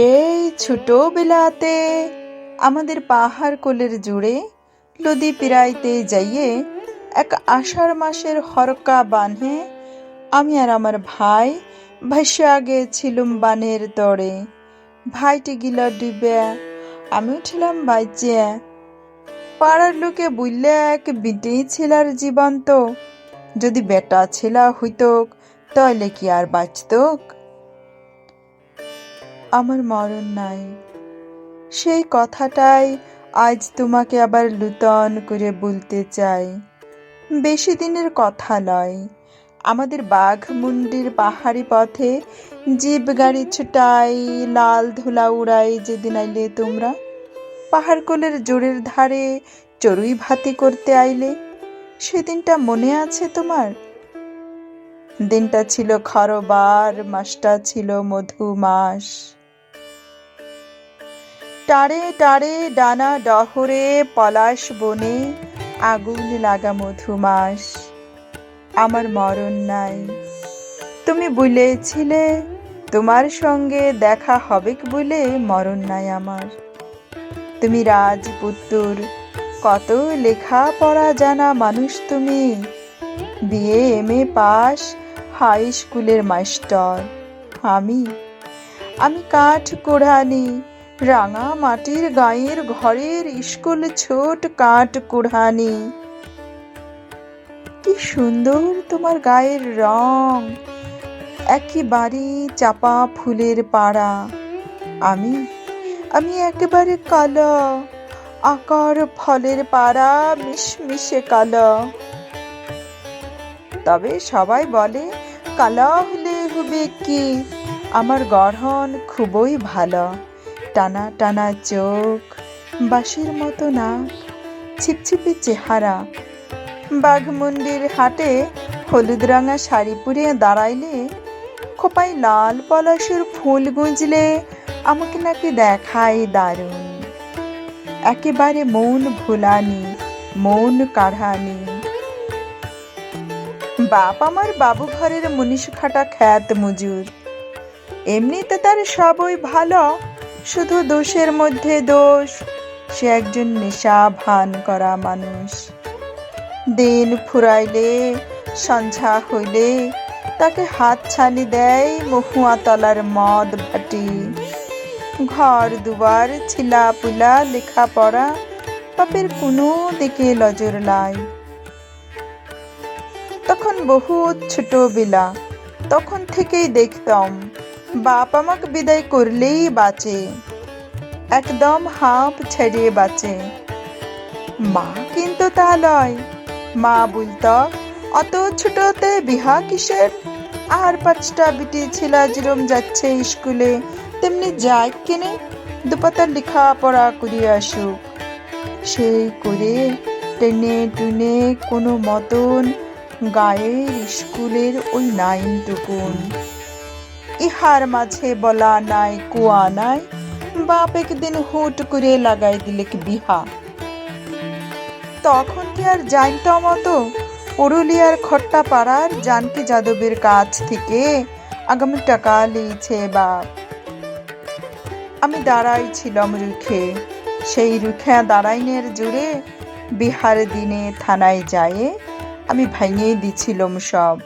সেই ছোটবেলাতে আমাদের পাহাড় কোলের জুড়ে নদী পিরাইতে যাইয়ে এক আষাঢ় মাসের হরকা বানে আমি আর আমার ভাই ভাসিয়া গেছিলুম বানের তরে ভাইটি গিল ডুবে, আমি উঠিলাম বাইচে। পাড়ার লোকে বুঝলে এক বিটি ছিলার জীবন্ত, যদি বেটা ছেলা হইতক তাহলে কি আর বাঁচতক? আমার মরণ নাই। সেই কথাটাই আজ তোমাকে আবার নূতন করে বলতে চাই। বেশি দিনের কথা নয়। আমাদের বাঘমুন্ডির পাহাড়ি পথে জিপ গাড়ি ছুটাই, লাল ধুলা উড়াই যেদিন আইলে তোমরা। পাহাড় কোলের জোরের ধারে চড়ুই ভাতি করতে আইলে। সেদিনটা মনে আছে তোমার? দিনটা ছিল খরবার, মাসটা ছিল মধু মাস টারে টারে ডানা ডহরে পলাশ বনে আগুন লাগা মধু মাস আমার মরণ নাই। তুমি বলেছিলে, তোমার সঙ্গে দেখা হবে বলে মরণ নাই আমার। তুমি রাজপুত্তুর, কত লেখা পড়া জানা মানুষ তুমি। বিয়ে এম এ পাস হাই স্কুলের মাস্টার। আমি আমি কাঠ কোড়ানি রাঙা মাটির গায়ের ঘরের স্কুল ছোট কাঠ কোড়ানি। কি সুন্দর তোমার গায়ের রং, একেবারে চাপা ফুলের পাড়া। আমি আমি একেবারে কালো, আকার ফলের পাড়া মিশমিশে কালো। তবে সবাই বলে, কালা হলে হবে কি? আমার গড়ন খুবই ভালো। টানা টানা চোখ, বাঁশির মতো নাক, ছিপছিপে চেহারা। বাঘমুন্ডির হাটে হলুদ রঙা শাড়ি পরিয়ে দাঁড়াইলে, খোপায় লাল পলাশের ফুল গুঁজলে আমাকে নাকি দেখায় দারুণ। একেবারে মন ভোলানি, মন কাঢ়ানি। বাপ আমার বাবু ঘরের মুনিশ খাটা খ্যাত মজুর। এমনিতে তার সবই ভালো শুধু দোষের মধ্যে দোষ, সে একজন নেশা ভান করা মানুষ। দিন ফুরাইলে, সন্ধ্যা হইলে, তাকে হাত ছানি দেয় মহুয়া তলার মদ ভাটি। ঘর দুবার ছিলা পুলা লেখাপড়া বাপের কোনো দিকে নজর লাই তখন বহুত ছোটবেলা তখন থেকেই দেখতাম বাপ আমাকে বিদায় করলেই বাঁচে। একদম হাঁপ ছেড়ে বাঁচে। মা কিন্তু তা লয়। মা বলতো, অত ছোটতে বিহা কিসের? আর পাঁচটা বিটি ছেলা যেরম যাচ্ছে স্কুলে, তেমনি যায় কিনে, দুপাতা লেখা পড়া করিয়ে আসুক। সেই করে টেনে টুনে কোনো মতন গায়ের স্কুলের ওই নাইন টুকুন ইহার মাঝে বলা নাই, কুয়া নাই। বাপ একদিন হুট করে লাগাই দিলে কি বিহা। তখন কি আর জানতাম অত? পুরুলিয়ার খট্টা পাড়ার জানকি যাদবের কাছ থেকে আগামী টাকা লিয়েছে বাপ। আমি দাঁড়াই ছিলাম রুখে। সেই রুখে দাঁড়াইনের জুড়ে বিহার দিনে থানায় যায় আমি ভেঙে দিছিলাম সব।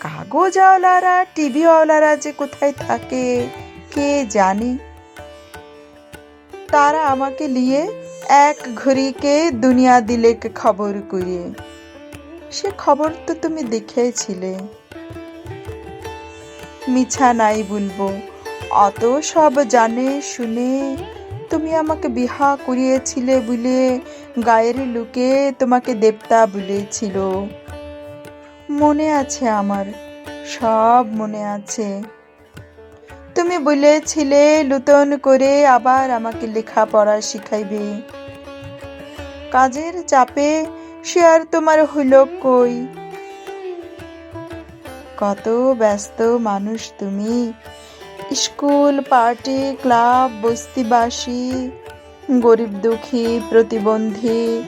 কাগজওয়ালারা, টিভিওয়ালারা যে কোথায় থাকে, কে জানে? তারা আমাকে নিয়ে এক ঘড়িকে দুনিয়া দিলে খবর করে সে খবর তো তুমি দেখেছিলে। মিছা নাই বলব। অত সব জানে, শুনে তুমি আমাকে বিহা করিয়েছিলে বলে গায়ের লুকে তোমাকে দেবতা বলেছিল। মনে আছে আমার, সব মনে আছে। তুমি বলেছিলে, নূতন করে আবার আমাকে লেখাপড়া শিখাইবে। কাজের চাপে সে আর তোমার হইল কই? কত ব্যস্ত মানুষ তুমি। স্কুল, পার্টি, ক্লাব, বস্তিবাসী, গরিব দুঃখী, প্রতিবন্ধী,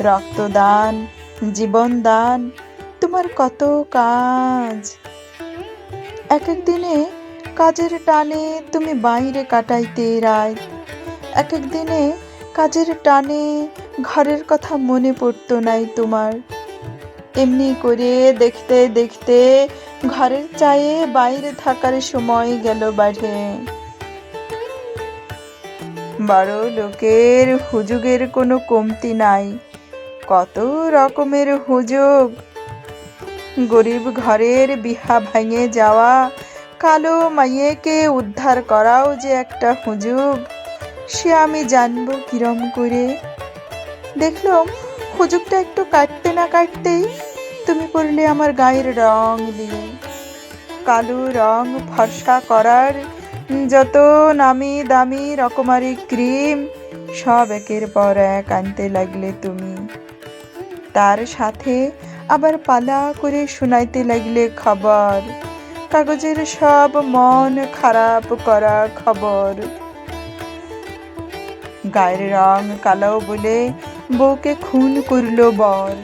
রক্তদান, জীবনদান তোমার কত কাজ? এক এক দিনে কাজের টানে তুমি বাইরে কাটাইতে রাত এক এক দিনে কাজের টানে ঘরের কথা মনে পড়তো নাই তোমার। এমনি করে দেখতে দেখতে ঘরের চায়ে বাইরে থাকার সময় গেল বাড়ে। বড় লোকের হুজুগের কোনো কমতি নাই। কত রকমের হুজুগ গরিব ঘরের বিহা ভাঙে যাওয়া। কালো মাইয়েকে উদ্ধার করাও যে একটা হুজুগ সে আমি জানব কিরম করে। দেখলাম, হুজুগটা একটু কাটতে না কাটতেই তুমি করলে আমার গায়ের রং দিয়ে কালো রং ফর্সা করার যত নামি দামি রকমারি ক্রিম, সব একের পর এক আনতে লাগলে তুমি। তার সাথে আবার পালা করে শোনাইতে লাগলে খবর। কাগজের সব মন খারাপ করা খবর। গায়ের রং কালো বলে বউকে খুন করল বর।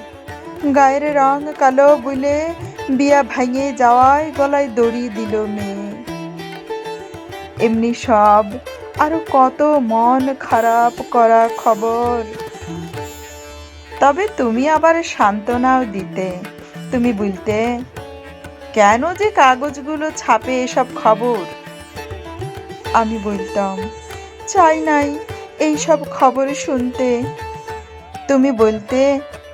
গায়ের রং কালো বলে বিয়া ভাঙে যাওয়ায় গলায় দড়ি দিল মেয়ে। এমনি সব আরও কত মন খারাপ করা খবর। তবে তুমি আবার সান্ত্বনাও দিতে। তুমি বলতে, কেন যে কাগজগুলো ছাপে এসব খবর? আমি বলতাম, চাই নাই এই সব খবর শুনতে। তুমি বলতে,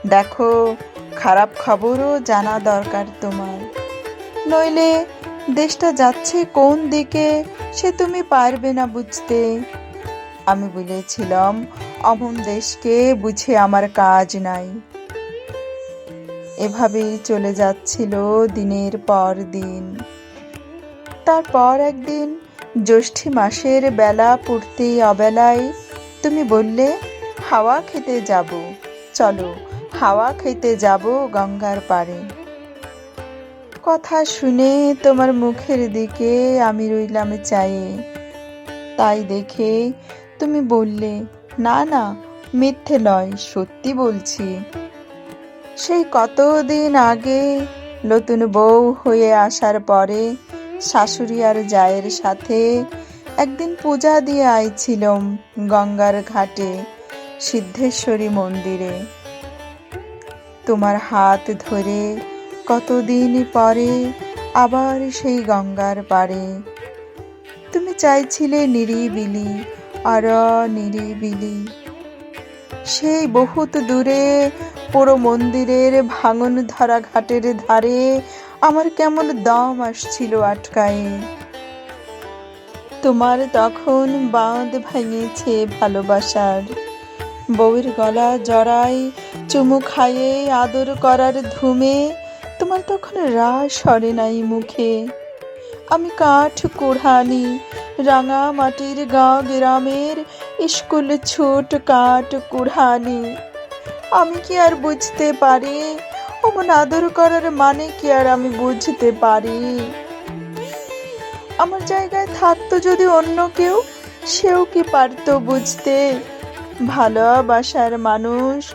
দেখো, খারাপ খবরও জানা দরকার তোমার। নইলে দেশটা যাচ্ছে কোন দিকে সে তুমি পারবে না বুঝতে। আমি বলেছিলাম, অমন দেশকে বুঝে আমার কাজ নাই। এভাবেই চলে যাচ্ছিল দিনের পর দিন। তারপর একদিন, জ্যৈষ্ঠী মাসের বেলা পড়তেই অবেলায় তুমি বললে, হাওয়া খেতে যাব। চলো, হাওয়া খেতে যাব গঙ্গার পাড়ে। কথা শুনে তোমার মুখের দিকে আমি রইলাম চায়ে। তাই দেখে তুমি বললে, না না, মিথ্যে লয়, সত্যি বলছি। সেই কতদিন আগে নতুন বউ হয়ে আসার পরে শাশুড়ি আর জায়ের সাথে একদিন পূজা দিয়ে আইছিলাম গঙ্গার ঘাটে, সিদ্ধেশ্বরী মন্দিরে। তোমার হাত ধরে কতদিন পরে আবার সেই গঙ্গার পাড়ে। তুমি চাইছিলে নিরিবিলি আর নিরিবিলি সেই বহুত দূরে পুরো মন্দিরের ভাঙন ধরা ঘাটের ধারে আমার কেমন দম আসছিল আটকায়ে। তোমার তখন বাঁধ ভেঙেছে ভালোবাসার। বউয়ের গলা জড়াই চুমু খাইয়ে আদর করার ধুমে তোমার তখন রাস সরে নাই মুখে। আমি কাঠ কুড়ানি রাঙা মাটির গা গ্রামের স্কুল ছোট কাঠ কুড়ানি। আমি কি আর বুঝতে পারি? অমন আদর করার মানে কি আর আমি বুঝতে পারি? আমার জায়গায় থাকতো যদি অন্য কেউ, সেও কি পারতো বুঝতে? ভালোবাসার মানুষ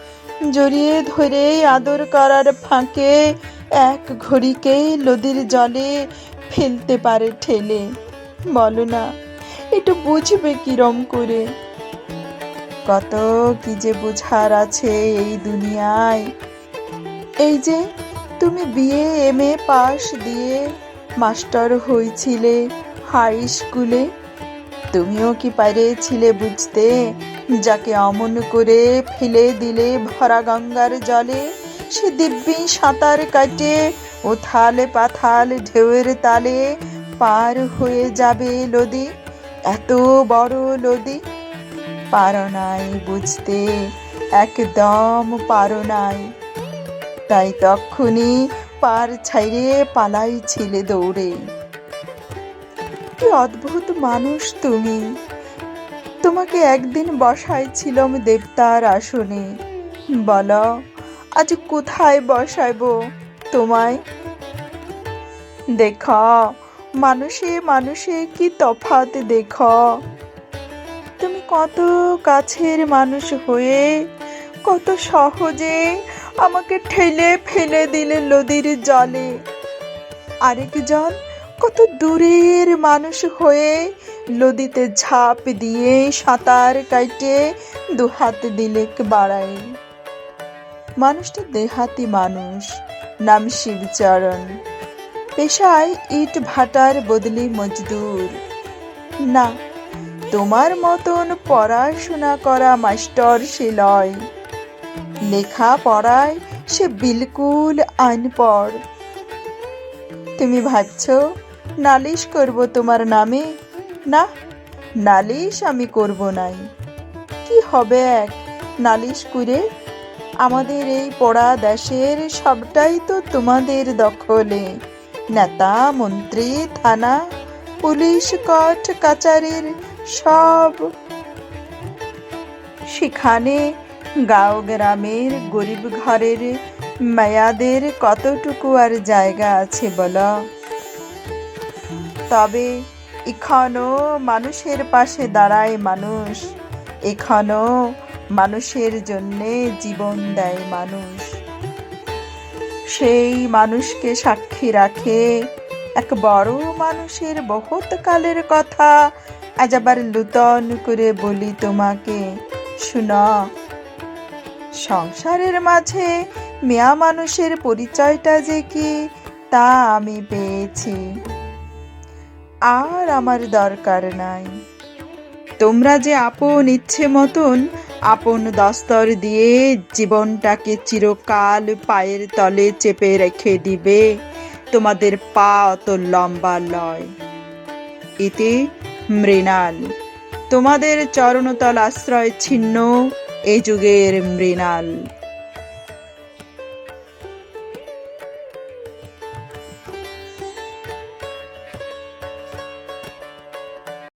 জড়িয়ে ধরে আদর করার ফাঁকে এক ঘড়িকে নদীর জলে ফেলতে পারে ঠেলে। বলো না, একটু বুঝবে কিরম করে। কত কি যে বুঝার আছে এই দুনিয়ায়। এই যে তুমি বিয়ে এম এ পাশ দিয়ে মাস্টার হয়েছিলে হাই স্কুলে, তুমিও কি পারেছিলে বুঝতে? যাকে অমন করে ফেলে দিলে ভরা গঙ্গার জলে, সে দিব্যি সাঁতার কাটে ও থালে পাথাল ঢেউয়ের তালে পার হয়ে যাবে নদী এত বড় নদী পারো নাই বুঝতে, একদম পারো নাই। তাই তক্ষুনি পার ছাইরে পালাই ছিলে দৌড়ে। কি অদ্ভুত মানুষ তুমি। তোমাকে একদিন বসাই বসাইছিলাম দেবতার আসনে। বলো, আজ কোথায় বসাইবো তোমায়? দেখ মানুষে মানুষে কি তফাৎ দেখ? তুমি কত কাছের মানুষ হয়ে কত সহজে আমাকে ঠেলে ফেলে দিলে নদীর জলে। আরেকজন কত দূরের মানুষ হয়ে নদীতে ঝাঁপ দিয়ে সাঁতার কাইটে দু হাত দিলেক বাড়ায়। মানুষটা দেহাতি মানুষ, নাম শিবচরণ। পেশায় ইট ভাটার বদলি মজদুর। না, তোমার মতন পড়াশোনা করা মাস্টার সে লয়। লেখা পড়ায় সে বিলকুল আনপড়। তুমি ভাবছ, নালিশ করব তোমার নামে? না, নালিশ আমি করব নাই। কি হবে এক নালিশ করে? আমাদের এই পড়া দেশের সবটাই তো তোমাদের দখলে। নেতা মন্ত্রী থানা পুলিশ কট কাচারির সব। সেখানে গাঁও গ্রামের গরিব ঘরের মায়াদের কতটুকু আর জায়গা আছে বল? তবে এখনও মানুষের পাশে দাঁড়ায় মানুষ। এখনও মানুষের জন্যে জীবন দেয় মানুষ। সেই মানুষকে সাক্ষী রাখে। এক বড় মানুষের বহুত কালের কথা আজ আবার নূতন করে বলি তোমাকে। শুনো, সংসারের মাঝে মেয়া মানুষের পরিচয়টা যে কি, তা আমি পেয়েছি। আর আমার দরকার নাই। তোমরা যে আপন ইচ্ছে মতন আপন দস্তর দিয়ে জীবনটাকে চিরকাল পায়ের তলে চেপে রেখে দিবে। তোমাদের পা অত লম্বা লয়। এতে মৃণাল। তোমাদের চরণতল আশ্রয় ছিন্ন, এ যুগের মৃণাল।